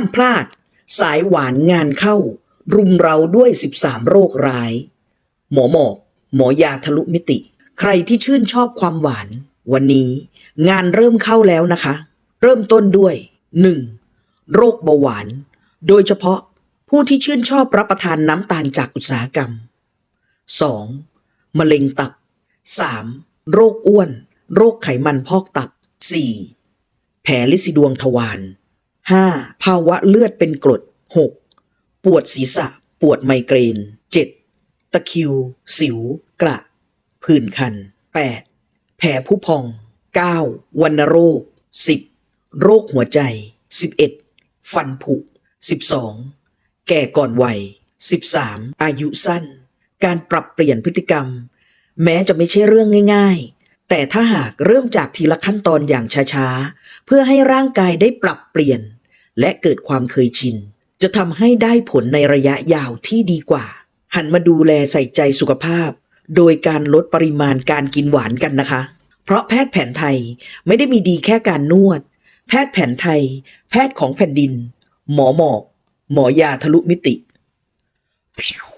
ามพลาด สายหวานงานเข้า รุมเราด้วย 13 โรคร้าย หมอหมอกหมอยาทะลุมิติ ใครที่ชื่นชอบความหวาน วันนี้งานเริ่มเข้าแล้วนะคะ เริ่มต้นด้วย 1. โรคเบาหวาน โดยเฉพาะผู้ที่ชื่นชอบรับประทานน้ำตาลจากอุตสาหกรรม 2. มะเร็งตับ 3. โรคอ้วน โรคไขมันพอกตับ 4. แผลลิซิดวงทวาร 5. ภาวะเลือดเป็นกรด 6. ปวดศีรษะ ปวดไมเกรน 7. ตะคิว สิว กระ ผื่นคัน 8. แผลผู้พอง 9. วัณโรค 10. โรคหัวใจ 11. ฟันผุ 12. แก่ก่อนวัย 13. อายุสั้น การปรับเปลี่ยนพฤติกรรม แม้จะไม่ใช่เรื่องง่าย ๆ แต่ถ้าหากเริ่มจากทีละขั้นตอนอย่างช้าๆ เพื่อให้ร่างกายได้ปรับเปลี่ยน และเกิดความเคยชิน จะทำให้ได้ผลในระยะยาวที่ดีกว่า หันมาดูแลใส่ใจสุขภาพ โดยการลดปริมาณการกินหวานกันนะคะ เพราะแพทย์แผนไทยไม่ได้มีดีแค่การนวด แพทย์แผนไทย แพทย์ของแผ่นดิน หมอหมอก หมอยาทะลุมิติพิว